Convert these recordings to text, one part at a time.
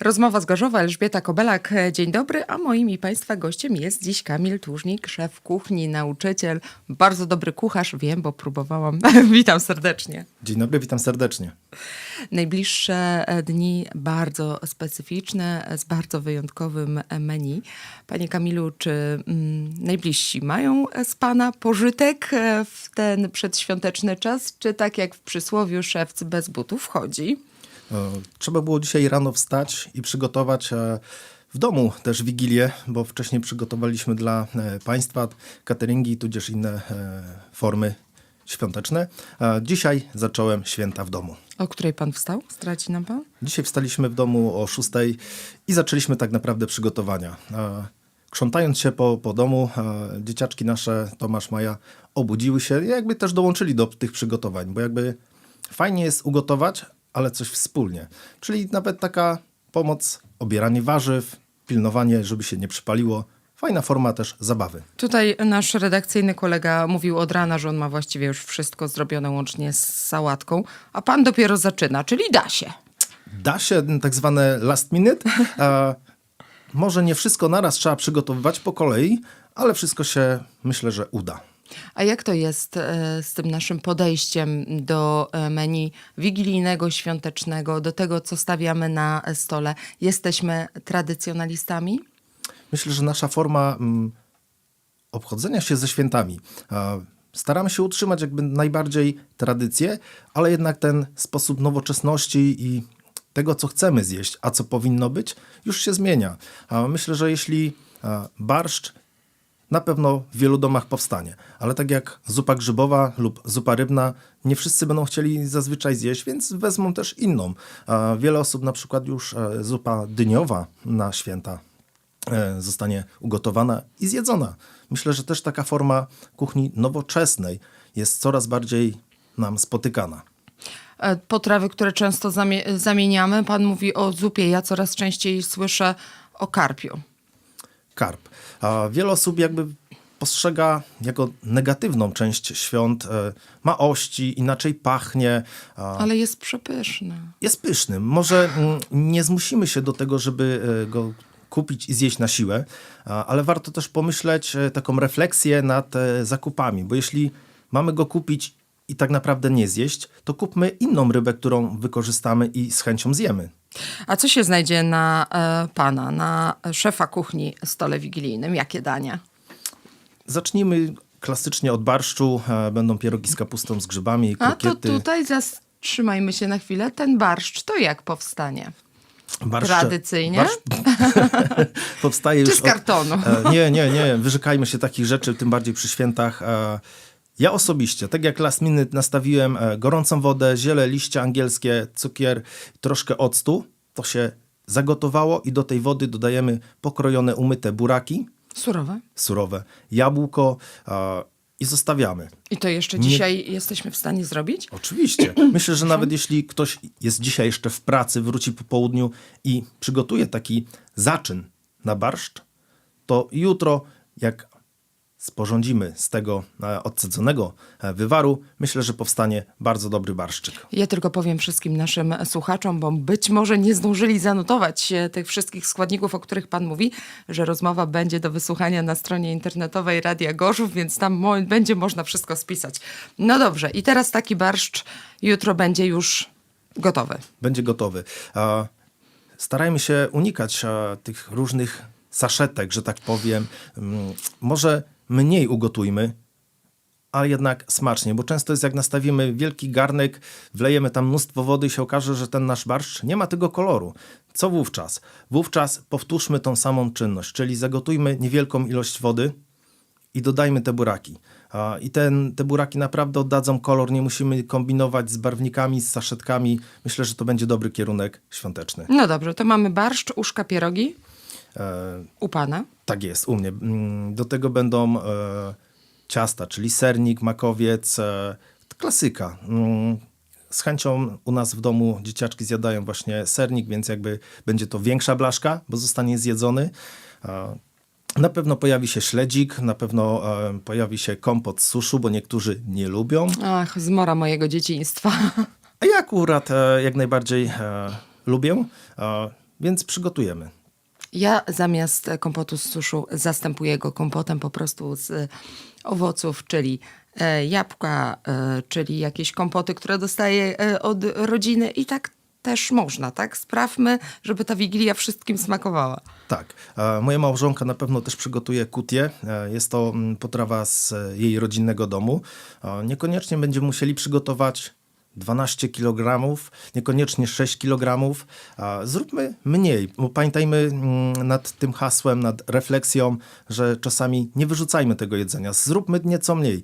Rozmowa z Gorzowa, Elżbieta Kobelak. Dzień dobry, a moim i Państwa gościem jest dziś Kamil Tłużnik, szef kuchni, nauczyciel, bardzo dobry kucharz, wiem, bo próbowałam. Witam serdecznie. Dzień dobry, witam serdecznie. Najbliższe dni bardzo specyficzne, z bardzo wyjątkowym menu. Panie Kamilu, czy mm, najbliżsi mają z Pana pożytek e, w ten przedświąteczny czas, czy tak jak w przysłowiu szewc bez butów wchodzi? E, Trzeba było dzisiaj rano wstać i przygotować e, w domu też wigilię, bo wcześniej przygotowaliśmy dla e, Państwa cateringi, tudzież inne formy świąteczne. Dzisiaj zacząłem święta w domu. O której Pan wstał? Straci nam Pan? Dzisiaj wstaliśmy w domu o 6 i zaczęliśmy tak naprawdę przygotowania. Krzątając się po, po domu, dzieciaczki nasze, Tomasz, Maja, obudziły się i jakby też dołączyli do tych przygotowań, bo jakby fajnie jest ugotować, ale coś wspólnie. Czyli nawet taka pomoc, obieranie warzyw, pilnowanie, żeby się nie przypaliło. Fajna forma też zabawy. Tutaj nasz redakcyjny kolega mówił od rana, że on ma właściwie już wszystko zrobione łącznie z sałatką, a pan dopiero zaczyna, czyli da się. Da się tak zwane last minute. A może nie wszystko naraz trzeba przygotowywać po kolei, ale wszystko się myślę, że uda. A jak to jest e, z tym naszym podejściem do e, menu wigilijnego, świątecznego, do tego, co stawiamy na stole? Jesteśmy tradycjonalistami? Myślę, że nasza forma mm, obchodzenia się ze świętami. Staramy się utrzymać jakby najbardziej tradycję, ale jednak ten sposób nowoczesności i tego, co chcemy zjeść, a co powinno być, już się zmienia. Myślę, że jeśli barszcz na pewno w wielu domach powstanie, ale tak jak zupa grzybowa lub zupa rybna, nie wszyscy będą chcieli zazwyczaj zjeść, więc wezmą też inną. Wiele osób na przykład już e, zupa dyniowa na święta e, zostanie ugotowana i zjedzona. Myślę, że też taka forma kuchni nowoczesnej jest coraz bardziej nam spotykana. E, Potrawy, które często zamie- zamieniamy. Pan mówi o zupie, ja coraz częściej słyszę o karpiu. Karp. Wiele osób jakby postrzega jako negatywną część świąt. e, Ma ości, inaczej pachnie. Ale jest przepyszny. Jest pyszny. Może mm, nie zmusimy się do tego, żeby e, go kupić i zjeść na siłę, ale warto też pomyśleć e, taką refleksję nad zakupami, bo jeśli mamy go kupić i tak naprawdę nie zjeść, to kupmy inną rybę, którą wykorzystamy i z chęcią zjemy. A co się znajdzie na e, pana, na szefa kuchni stole wigilijnym? Jakie dania? Zacznijmy klasycznie od barszczu. E, Będą pierogi z kapustą, z grzybami, A to krokiety. tutaj zatrzymajmy się na chwilę. Ten barszcz to jak powstanie? Barszcze- Tradycyjnie? powstaje Czy już z kartonu? Od, e, nie, nie, nie. Wyrzekajmy się takich rzeczy, tym bardziej przy świętach. E, ja osobiście, tak jak last minute nastawiłem e, gorącą wodę, ziele, liście angielskie, cukier, troszkę octu, to się zagotowało i do tej wody dodajemy pokrojone, umyte buraki, Surowe. surowe, jabłko e, i zostawiamy. I to jeszcze Nie- dzisiaj jesteśmy w stanie zrobić? Oczywiście. Myślę, że nawet jeśli ktoś jest dzisiaj jeszcze w pracy, wróci po południu i przygotuje taki zaczyn na barszcz, to jutro, jak sporządzimy z tego e, odcedzonego e, wywaru, myślę, że powstanie bardzo dobry barszczyk. Ja tylko powiem wszystkim naszym słuchaczom, bo być może nie zdążyli zanotować e, tych wszystkich składników, o których Pan mówi, że rozmowa będzie do wysłuchania na stronie internetowej Radia Gorzów, więc tam będzie można wszystko spisać. No dobrze, i teraz taki barszcz jutro będzie już gotowy. Będzie gotowy. Starajmy się unikać tych różnych saszetek, że tak powiem. Mm, Może mniej ugotujmy, ale jednak smacznie, bo często jest jak nastawimy wielki garnek, wlejemy tam mnóstwo wody i się okaże, że ten nasz barszcz nie ma tego koloru. Co wówczas? Wówczas powtórzmy tą samą czynność, czyli zagotujmy niewielką ilość wody i dodajmy te buraki. I ten, te buraki naprawdę oddadzą kolor, nie musimy kombinować z barwnikami, z saszetkami. Myślę, że to będzie dobry kierunek świąteczny. No dobrze, to mamy barszcz, uszka, pierogi u Pana. tak jest, u mnie. Mm, Do tego będą e, ciasta, czyli sernik, makowiec, e, klasyka. Mm, z chęcią u nas w domu dzieciaczki zjadają właśnie sernik, więc jakby będzie to większa blaszka, bo zostanie zjedzony. Na pewno pojawi się śledzik, na pewno e, pojawi się kompot z suszu, bo niektórzy nie lubią. Ach, zmora mojego dzieciństwa. A ja akurat e, jak najbardziej e, lubię, e, więc przygotujemy. Ja zamiast kompotu z suszu zastępuję go kompotem po prostu z owoców, czyli e, jabłka, e, czyli jakieś kompoty, które dostaję e, od rodziny i tak też można, tak? Sprawmy, żeby ta Wigilia wszystkim smakowała. Tak. Moja małżonka na pewno też przygotuje kutię. Jest to mm, potrawa z jej rodzinnego domu. Niekoniecznie będziemy musieli przygotować 12 kg, niekoniecznie 6 kg. Zróbmy mniej, bo pamiętajmy mm, nad tym hasłem, nad refleksją, że czasami nie wyrzucajmy tego jedzenia. Zróbmy nieco mniej.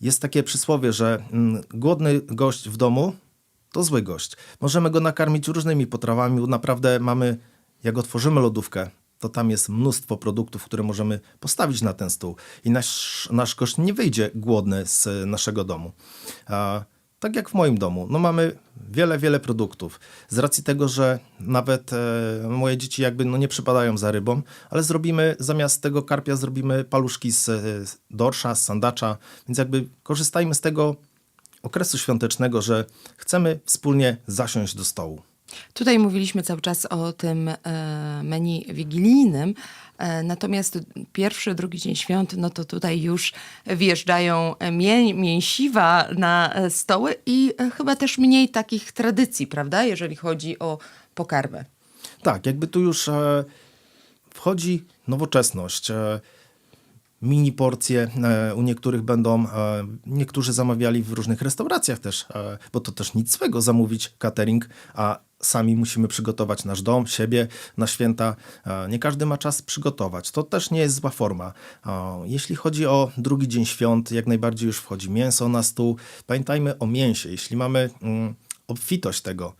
Jest takie przysłowie, że mm, głodny gość w domu to zły gość. Możemy go nakarmić różnymi potrawami. bo Naprawdę mamy, jak otworzymy lodówkę, to tam jest mnóstwo produktów, które możemy postawić na ten stół. I nasz, nasz gość nie wyjdzie głodny z naszego domu. Tak jak w moim domu. No mamy wiele, wiele produktów. Z racji tego, że nawet e, moje dzieci jakby no nie przypadają za rybą, ale zrobimy, zamiast tego karpia zrobimy paluszki z, e, z dorsza, z sandacza, więc jakby korzystajmy z tego okresu świątecznego, że chcemy wspólnie zasiąść do stołu. Tutaj mówiliśmy cały czas o tym e, menu wigilijnym, e, natomiast pierwszy, drugi dzień świąt, no to tutaj już wjeżdżają mię, mięsiwa na e, stoły i chyba też mniej takich tradycji, prawda, jeżeli chodzi o pokarmę. Tak, jakby tu już wchodzi nowoczesność. Mini porcje u niektórych będą, niektórzy zamawiali w różnych restauracjach też, bo to też nic złego zamówić catering, a sami musimy przygotować nasz dom, siebie na święta. E, Nie każdy ma czas przygotować. To też nie jest zła forma. E, Jeśli chodzi o drugi dzień świąt, jak najbardziej już wchodzi mięso na stół. Pamiętajmy o mięsie. Jeśli mamy mm, obfitość tego,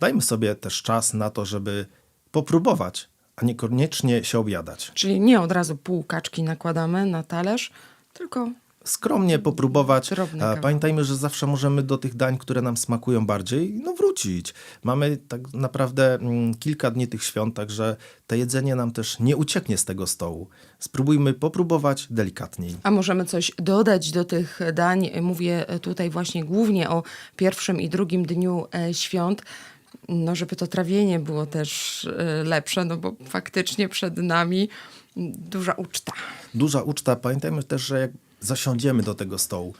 dajmy sobie też czas na to, żeby popróbować, a niekoniecznie się objadać. Czyli nie od razu pół kaczki nakładamy na talerz, tylko Skromnie popróbować. A kawałek. Pamiętajmy, że zawsze możemy do tych dań, które nam smakują bardziej, no wrócić. Mamy tak naprawdę mm, kilka dni tych świąt, także to jedzenie nam też nie ucieknie z tego stołu. Spróbujmy popróbować delikatniej. A możemy coś dodać do tych dań? Mówię tutaj właśnie głównie o pierwszym i drugim dniu e, świąt. No, żeby to trawienie było też e, lepsze, no bo faktycznie przed nami duża uczta. Duża uczta. Pamiętajmy też, że jak zasiądziemy do tego stołu,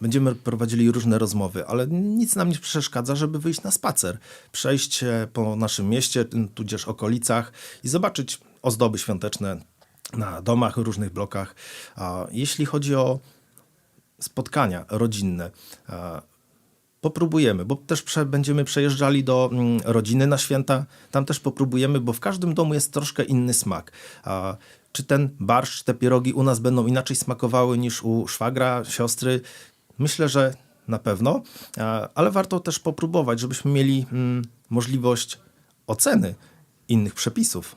będziemy prowadzili różne rozmowy, ale nic nam nie przeszkadza, żeby wyjść na spacer, przejść e, po naszym mieście, tudzież okolicach i zobaczyć ozdoby świąteczne na domach, różnych blokach. Jeśli chodzi o spotkania rodzinne, popróbujemy, bo też będziemy przejeżdżali do rodziny na święta. Tam też popróbujemy, bo w każdym domu jest troszkę inny smak. Czy ten barszcz, te pierogi u nas będą inaczej smakowały niż u szwagra, siostry? Myślę, że na pewno, ale warto też popróbować, żebyśmy mieli mm, możliwość oceny innych przepisów.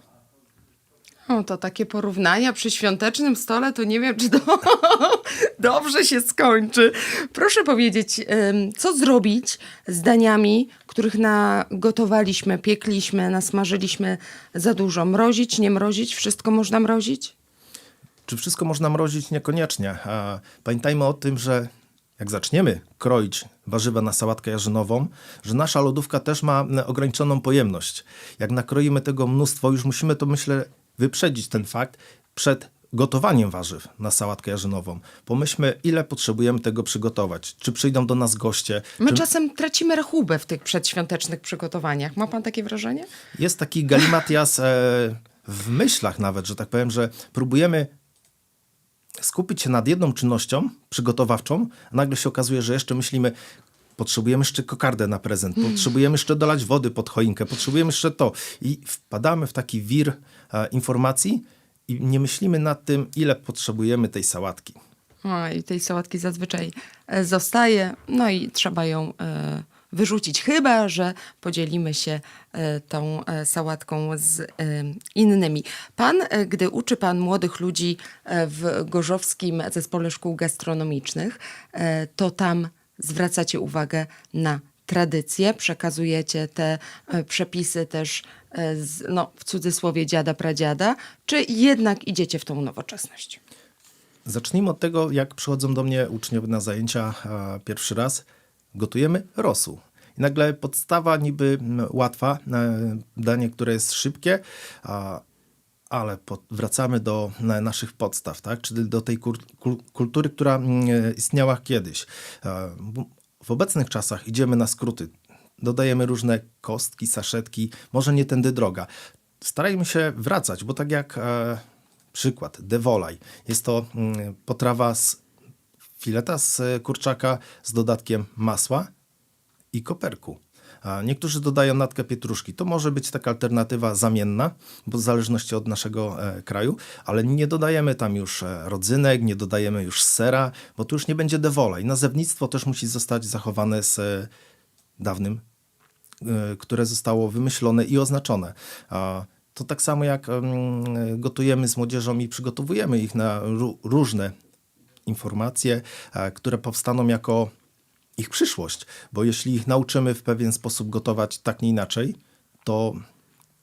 To takie porównania przy świątecznym stole, to nie wiem, czy to dobrze się skończy. Proszę powiedzieć, co zrobić z daniami, których nagotowaliśmy, piekliśmy, nasmażyliśmy za dużo? Mrozić, nie mrozić? Wszystko można mrozić? Czy wszystko można mrozić? Niekoniecznie. Pamiętajmy o tym, że jak zaczniemy kroić warzywa na sałatkę jarzynową, że nasza lodówka też ma e, ograniczoną pojemność. Jak nakroimy tego mnóstwo, już musimy to, myślę, wyprzedzić ten fakt przed gotowaniem warzyw na sałatkę jarzynową. Pomyślmy, ile potrzebujemy tego przygotować. Czy przyjdą do nas goście? My czy... czasem tracimy rachubę w tych przedświątecznych przygotowaniach. Ma pan takie wrażenie? Jest taki galimatias e, w myślach nawet, że tak powiem, że próbujemy skupić się nad jedną czynnością przygotowawczą, a nagle się okazuje, że jeszcze myślimy, potrzebujemy jeszcze kokardę na prezent, potrzebujemy jeszcze dolać wody pod choinkę, potrzebujemy jeszcze to. I wpadamy w taki wir e, informacji i nie myślimy nad tym, ile potrzebujemy tej sałatki. O, I tej sałatki zazwyczaj e, zostaje, no i trzeba ją e, wyrzucić, chyba że podzielimy się e, tą e, sałatką z e, innymi. Pan, e, gdy uczy pan młodych ludzi e, w Gorzowskim Zespole Szkół Gastronomicznych, e, to tam zwracacie uwagę na tradycje, przekazujecie te e, przepisy też e, z, no, w cudzysłowie dziada, pradziada, czy jednak idziecie w tą nowoczesność? Zacznijmy od tego, jak przychodzą do mnie uczniowie na zajęcia a, pierwszy raz. Gotujemy rosół. I nagle podstawa niby mm, łatwa, e, danie, które jest szybkie, a, ale wracamy do na, naszych podstaw, tak? czyli do tej kultury, która mm, istniała kiedyś. E, w- obecnych czasach idziemy na skróty. Dodajemy różne kostki, saszetki, może nie tędy droga. Starajmy się wracać, bo tak jak e, przykład, devolaj. Jest to mm, potrawa z fileta z kurczaka z dodatkiem masła i koperku. Niektórzy dodają natkę pietruszki. To może być taka alternatywa zamienna, bo w zależności od naszego e, kraju, ale nie dodajemy tam już e, rodzynek, nie dodajemy już sera, bo tu już nie będzie dewola. I nazewnictwo też musi zostać zachowane z e, dawnym które zostało wymyślone i oznaczone. To tak samo jak gotujemy z młodzieżą i przygotowujemy ich na ró- różne informacje, które powstaną jako ich przyszłość, bo jeśli ich nauczymy w pewien sposób gotować tak nie inaczej, to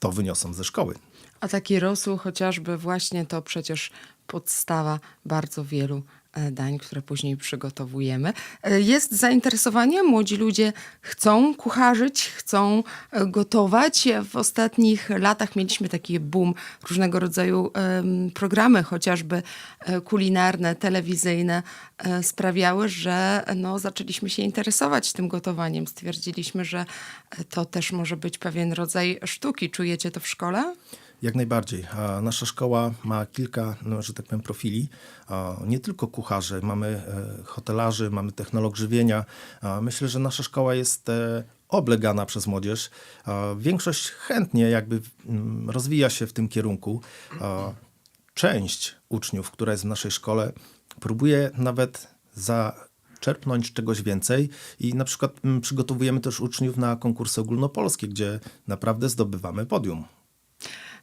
to wyniosą ze szkoły. A taki rosół chociażby właśnie to przecież podstawa bardzo wielu dań, które później przygotowujemy. E, Jest zainteresowanie, młodzi ludzie chcą kucharzyć, chcą e, gotować. W ostatnich latach mieliśmy taki boom, różnego rodzaju programy, chociażby e, kulinarne, telewizyjne, e, sprawiały, że no, zaczęliśmy się interesować tym gotowaniem. Stwierdziliśmy, że e, to też może być pewien rodzaj sztuki. Czujecie to w szkole? Jak najbardziej. Nasza szkoła ma kilka, no, że tak powiem, profili. Nie tylko kucharzy, mamy e, hotelarzy, mamy technolog żywienia. Myślę, że nasza szkoła jest e, oblegana przez młodzież. Większość chętnie jakby mm, rozwija się w tym kierunku. Część uczniów, która jest w naszej szkole, próbuje nawet zaczerpnąć czegoś więcej i na przykład mm, przygotowujemy też uczniów na konkursy ogólnopolskie, gdzie naprawdę zdobywamy podium.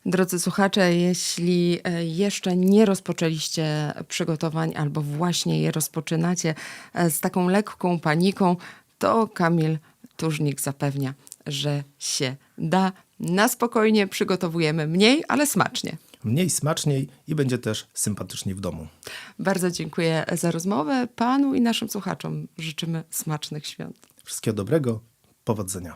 Drodzy słuchacze, jeśli e, jeszcze nie rozpoczęliście przygotowań albo właśnie je rozpoczynacie e, z taką lekką paniką, to Kamil Tużnik zapewnia, że się da. Na spokojnie przygotowujemy mniej, ale smacznie. mniej smaczniej i będzie też sympatycznie w domu. Bardzo dziękuję za rozmowę. Panu i naszym słuchaczom życzymy smacznych świąt. Wszystkiego dobrego, powodzenia.